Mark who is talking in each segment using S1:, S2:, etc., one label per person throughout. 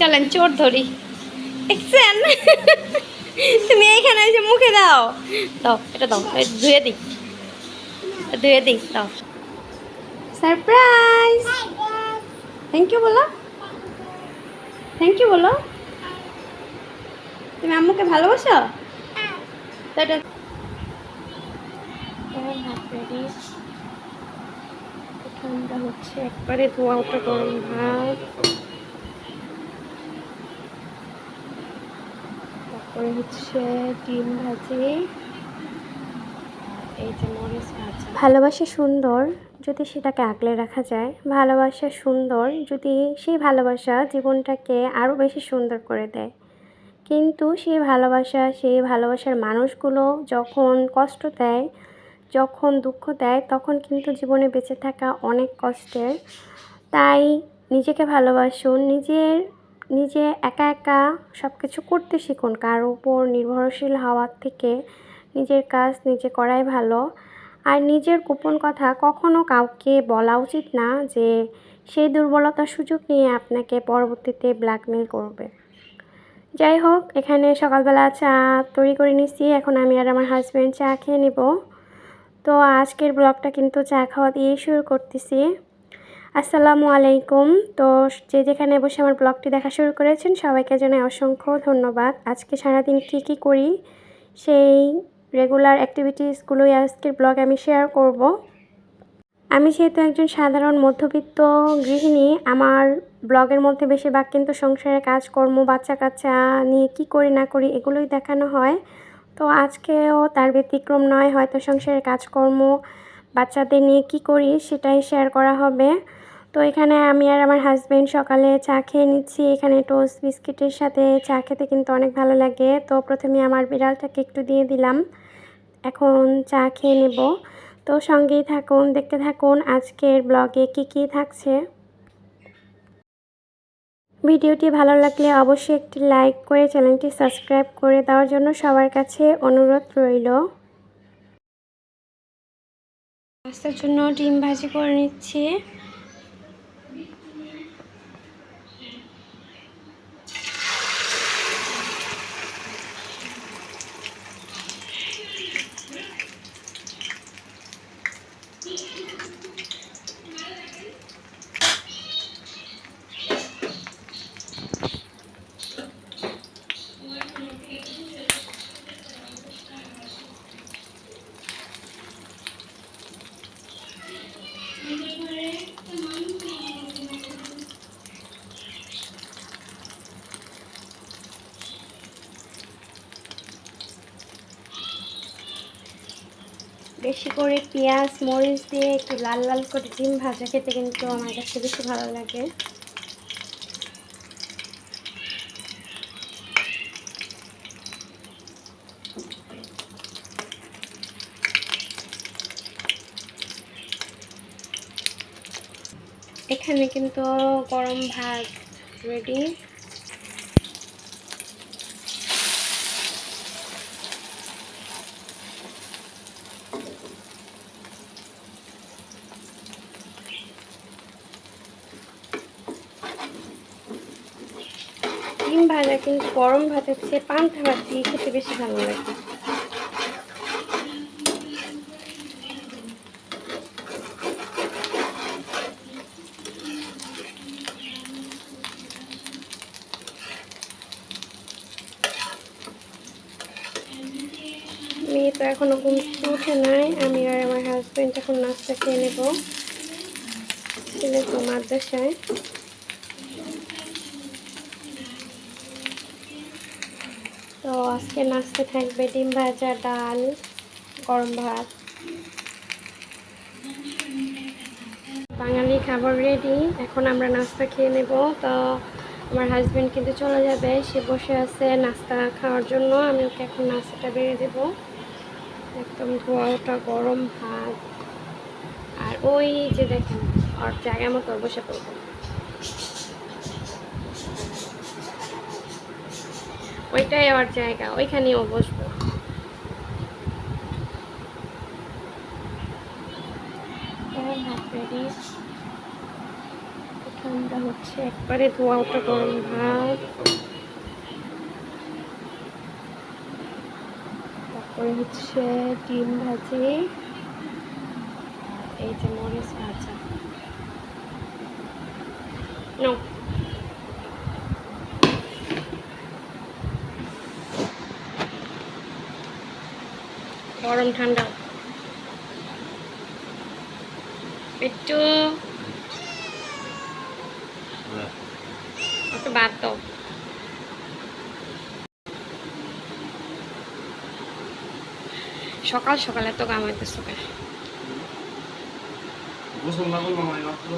S1: চলেন চোর ধরি। দেখছেন? তুমি এইখানে এসে মুখে দাও। দাও এটা দাও ধুয়ে দিই। ধুয়ে দিই দাও। সারপ্রাইজ! থ্যাংক ইউ বলো। থ্যাংক ইউ বলো। তুমি আম্মুকে ভালোবাসো? এটা ঠান্ডা হচ্ছে একবারে ধোয়া ওটা গরম ভাত তারপরে হচ্ছে ডিম ভাজি এই যে মরিচ ভালোবাসা সুন্দর যদি সেটাকে আগলে রাখা যায়, ভালোবাসা সুন্দর যদি সেই ভালোবাসা জীবনটাকে আরও বেশি সুন্দর করে দেয়। কিন্তু সেই ভালোবাসা, সেই ভালোবাসার মানুষগুলো যখন কষ্ট দেয়, যখন দুঃখ দেয়, তখন কিন্তু জীবনে বেঁচে থাকা অনেক কষ্টের। তাই নিজেকে ভালোবাসুন, নিজের নিজে একা একা সব কিছু করতে শিখুন। কার উপর নির্ভরশীল হওয়ার থেকে নিজের কাজ নিজে করাই ভালো। আর নিজের গোপন কথা কখনো কাউকে বলা উচিত না যে সেই দুর্বলতার সুযোগ নিয়ে আপনাকে পরবর্তীতে ব্ল্যাকমেল করবে। যাই হোক, এখানে সকালবেলা চা তৈরি করে নিচ্ছি এখন আমি আর আমার হাজব্যান্ড চা খেয়ে নেব। তো আজকের ব্লগটা কিন্তু চা খাওয়া দিয়ে শুরু করতেছি। আসসালামু আলাইকুম। তো যে যেখানে বসে আমার ব্লগটি দেখা শুরু করেছেন, সবাইকে জানাই অসংখ্য ধন্যবাদ। আজকে সারাদিন কী কী করি, সেই রেগুলার অ্যাক্টিভিটিসগুলোই আজকের ব্লগ আমি শেয়ার করব। আমি যেহেতু একজন সাধারণ মধ্যবিত্ত গৃহিণী, আমার ব্লগের মধ্যে বেশিরভাগ কিন্তু সংসারের কাজকর্ম বাচ্চা কাচ্চা নিয়ে কি করি, না করি, এগুলোই দেখানো হয়। তো আজকেও তার ব্যতিক্রম নয়, হয়তো সংসারের কাজকর্ম, বাচ্চাদের নিয়ে কি করি, সেটাই শেয়ার করা হবে। তো এখানে আমি আর আমার হাজব্যান্ড সকালে চা খেয়ে নিচ্ছি। এখানে টোস্ট বিস্কিটের সাথে চা খেতে কিন্তু অনেক ভালো লাগে। তো প্রথমে আমার বিড়ালটাকে একটু দিয়ে দিলাম। এখন চা খেয়ে নেব। তো সঙ্গেই থাকুন, দেখতে থাকুন আজকের ব্লগে কি কি থাকছে। ভিডিওটি ভালো লাগলে অবশ্যই একটি লাইক করে চ্যানেলটি সাবস্ক্রাইব করে দেওয়ার জন্য সবার কাছে অনুরোধ রইল। নাস্তার জন্য ডিম ভাজি করে নিচ্ছি। বেশি করে পেঁয়াজ, মরিচ দিয়ে একটু লাল লাল করে ডিম ভাজা খেতে কিন্তু আমার কাছে বেশি ভালো লাগে। এখানে কিন্তু গরম ভাত রেডি ডিম ভাজা কিন্তু গরম ভাতের চেয়ে পান্তা ভাত দিয়ে খেতে বেশি ভালো লাগে। মেয়ে তো এখনও ঘুম উঠে নাই, আমি আর আমার হাজব্যান্ড এখন নাস্তা খেয়ে নেব। ছেলে তো মাদ্রাসায়। তো আজকে নাস্তে থাকবে ডিম ভাজা, ডাল, গরম ভাত। বাঙালি খাবার রেডি এখন আমরা নাস্তা খেয়ে নেব। তো আমার হাজব্যান্ড কিন্তু চলে যাবে, সে বসে আছে নাস্তা খাওয়ার জন্য। আমি ওকে এখন নাস্তাটা বেড়ে দেব। একদম ধোয়া ওটা গরম ভাত। আর ওই যে দেখেন ওর জায়গা মতো বসে পড়ব। ওইটাই ওর জায়গা, ওইখানেই ও বসবো। ঠান্ডা হচ্ছে, একবারে ধোয়া ওটা গরম ভাত তারপরে হচ্ছে ডিম ভাজি এই যে মরিচ ভাজা। No. গরম ঠান্ডা। একটু বাদ দাও। সকাল সকাল এত কাম হইতেছে কেন?
S2: গোসল না করলাম আমি মাত্র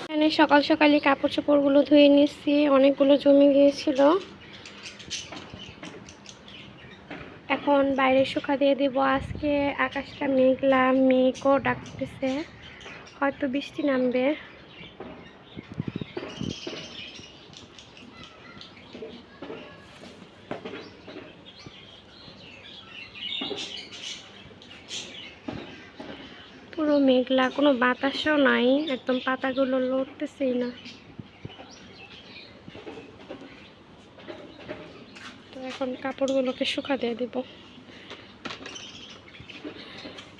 S1: এখানে সকাল সকালে কাপড় চোপড়গুলো ধুয়ে নিচ্ছি। অনেকগুলো জমি গিয়েছিল এখন বাইরে শুকা দিয়ে দেব। আজকে আকাশটা মেঘলা, মেঘও ডাকতেছে। হয়তো বৃষ্টি নামবে। পুরো মেঘলা, কোনো বাতাসও নাই, একদম পাতাগুলো লড়তেছেই না। তো এখন কাপড়গুলোকে শুকা দিয়ে দিব।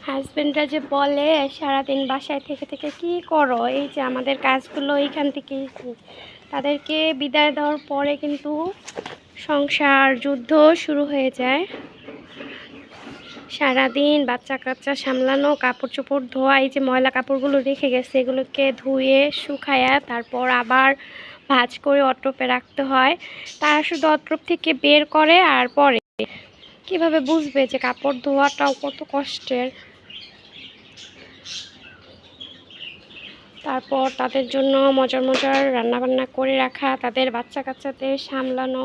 S1: হাজবেন্ডরা যে বলে, সারাদিন বাসায় থেকে থেকে কি করো? এই যে আমাদের কাজগুলো এইখান থেকেই তাদেরকে বিদায় দেওয়ার পরে কিন্তু সংসার, যুদ্ধ শুরু হয়ে যায়। সারাদিন বাচ্চা কাচ্চা সামলানো কাপড় চোপড় ধোয়া, এই যে ময়লা কাপড়গুলো রেখে গেছে, এগুলোকে ধুয়ে, শুকায়া তারপর আবার ভাঁজ করে অট্রপে রাখতে হয়। তারা শুধু অট্রপ থেকে বের করে আর পরে। কীভাবে বুঝবে যে কাপড় ধোয়াটাও কত কষ্টের? তারপর তাদের জন্য মজার মজার রান্নাবান্না করে রাখা, তাদের বাচ্চা কাচ্চাদের সামলানো।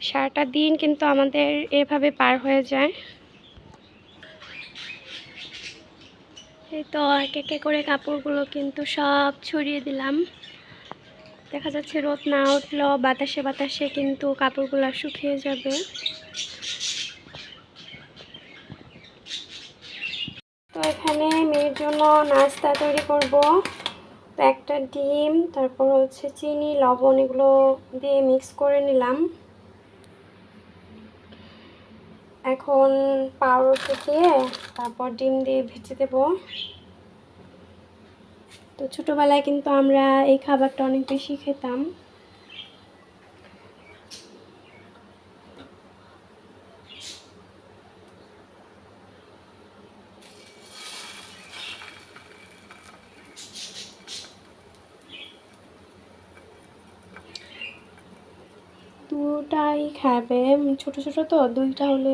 S1: সারাটা দিন কিন্তু আমাদের এভাবে পার হয়ে যায়। এই তো এক একে করে কাপড়গুলো কিন্তু সব ছড়িয়ে দিলাম। দেখা যাচ্ছে রোদ না উঠলেও বাতাসে বাতাসে কিন্তু কাপড়গুলো শুকিয়ে যাবে। তো এখানে মেয়ের জন্য নাস্তা তৈরি করব। তো একটা ডিম, তারপর হচ্ছে চিনি, লবণ এগুলো দিয়ে মিক্স করে নিলাম। এখন পাউরুটি দিয়ে তারপর ডিম দিয়ে ভেজে দেব। তো ছোটোবেলায় কিন্তু আমরা এই খাবারটা অনেক বেশি খেতাম। দুটাই খাবে, ছোট ছোট তো, দুইটা হলে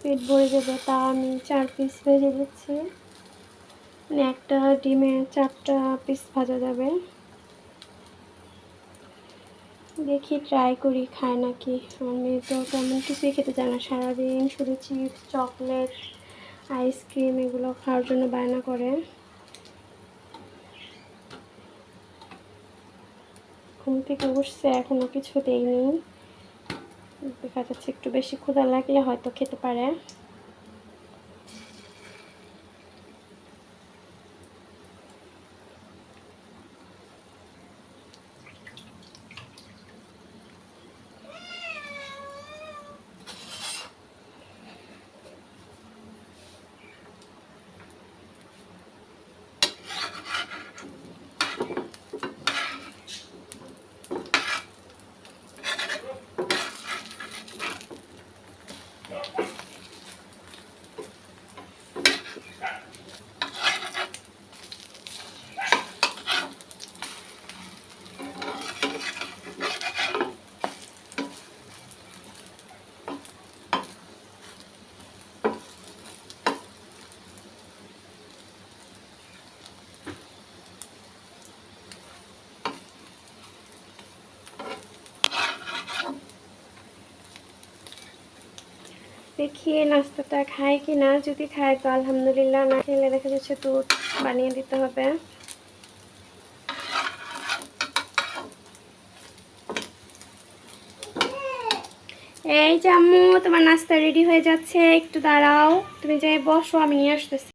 S1: পেট ভরে যাবে, তা আমি চার পিস ভেজে দিচ্ছি মানে একটা ডিমে চারটা পিস ভাজা যাবে। দেখি ট্রাই করি, খায় নাকি। আমার মেয়ে তো তেমন কিছুই খেতে চায় না। সারাদিন শুধু চিপস চকলেট আইসক্রিম এগুলো খাওয়ার জন্য বায়না করে। ঘুম থেকে উঠছে, এখনও কিছু দেয়নি দেখা যাচ্ছে একটু বেশি ক্ষুধা লাগলে হয়তো খেতে পারে। দেখি নাস্তাটা খায় কি না যদি খায় তো আলহামদুলিল্লাহ, না খেলে দেখা যাচ্ছে দুধ বানিয়ে দিতে হবে। এই আম্মু, তোমার নাস্তা রেডি হয়ে যাচ্ছে, একটু দাঁড়াও। তুমি যাই বসো, আমি নিয়ে আসতেছি।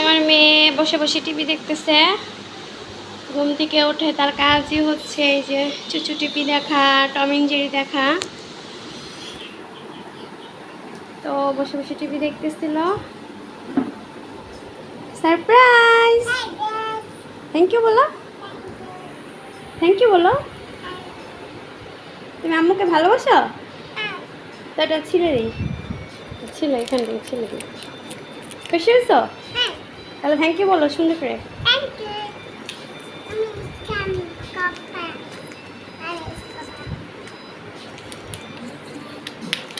S1: আমার মেয়ে বসে বসে টিভি দেখতেছে। ঘুম থেকে উঠে তার কাজই হচ্ছে এই যে চুচু টিভি দেখা, টম এন্ড জেরি দেখা। তো বসে বসে টিভি দেখতেছিল। সারপ্রাইজ থ্যাংক ইউ বলো। থ্যাংক ইউ বলো। তুমি আম্মুকে ভালোবাসো? তো এটা ছিলে রে। ছিল, এখান থেকে ছিলে। খুশি হয়েছো? তাহলে থ্যাংক ইউ বলো, সুন্দর করে।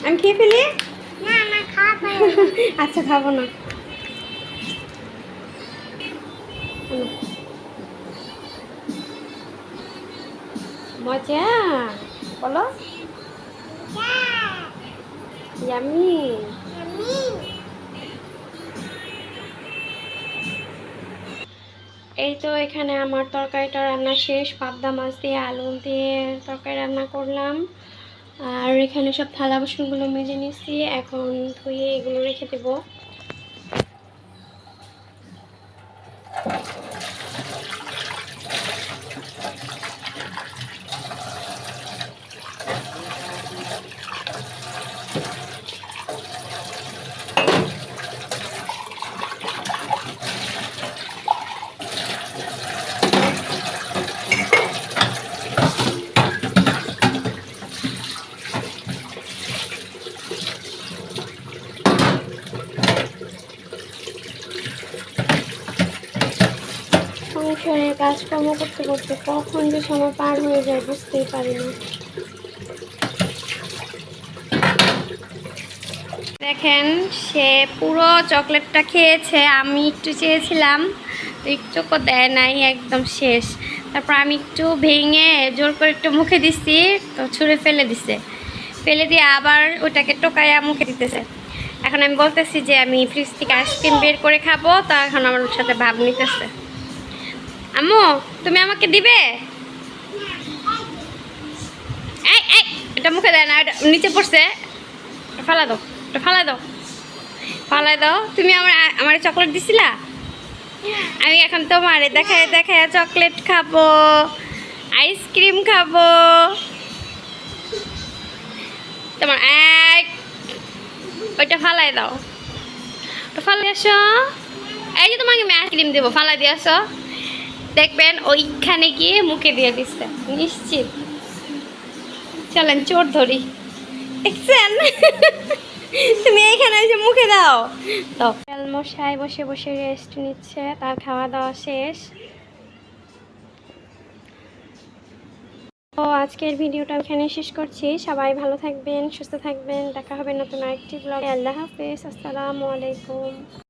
S1: আমি খেয়ে ফেলি? আচ্ছা খাব না। মজা। বলো। ইয়ামি। এই তো এখানে আমার তরকারিটা রান্না শেষ। পাবদা মাছ দিয়ে আলু দিয়ে তরকারি রান্না করলাম। আর এখানে সব থালা বাসনগুলো মেজে নিয়েছি। এখন ধুয়ে এগুলো রেখে দেবো সংসারের কাজকর্ম করতে করতে কখন যে সময় পার হয়ে যায় বুঝতেই পারি না। দেখেন, সে পুরো চকলেটটা খেয়েছে, আমি একটু চেয়েছিলাম, তো একটুকু দেয় নাই, একদম শেষ। তারপর আমি একটু ভেঙে জোর করে একটু মুখে দিচ্ছি তো ছুঁড়ে ফেলে দিছে। ফেলে দিয়ে আবার ওটাকে টোকাইয়া মুখে দিতেছে। এখন আমি বলতেছি যে, আমি ফ্রিজ থেকে আইসক্রিম বের করে খাব, তা এখন আমার সাথে ভাব নিতেছে। আম্মু, তুমি আমাকে দিবে? এটা মুখে দেয় না, এটা নিচে পড়ছে। ফালা দাও, এটা ফালা দাও। ফালাই দাও, তুমি আমার আমার চকলেট দিছিলা? আমি এখন তোমার দেখায় দেখায় চকলেট খাব, আইসক্রিম খাব। তোমার এক ওইটা ফালাই দাও। ফালাই আসো। এই যে তোমাকে আমি আইসক্রিম দেবো, ফালাই দিয়ে আসো। দেখবেন ওইখানে গিয়ে মুখে দিয়ে দিচ্ছে। নিশ্চিত। চলেন, চোর ধরি। দেখছেন? তুমি এইখানে এসে মুখে দাও। তো, মশাই বসে বসে রেস্ট নিচ্ছে, তার খাওয়া দাওয়া শেষ। তো আজকের ভিডিওটা এখানে শেষ করছি। সবাই ভালো থাকবেন, সুস্থ থাকবেন। দেখা হবে নতুন আরেকটি ব্লগে আল্লাহ হাফেজ। আসসালামু আলাইকুম।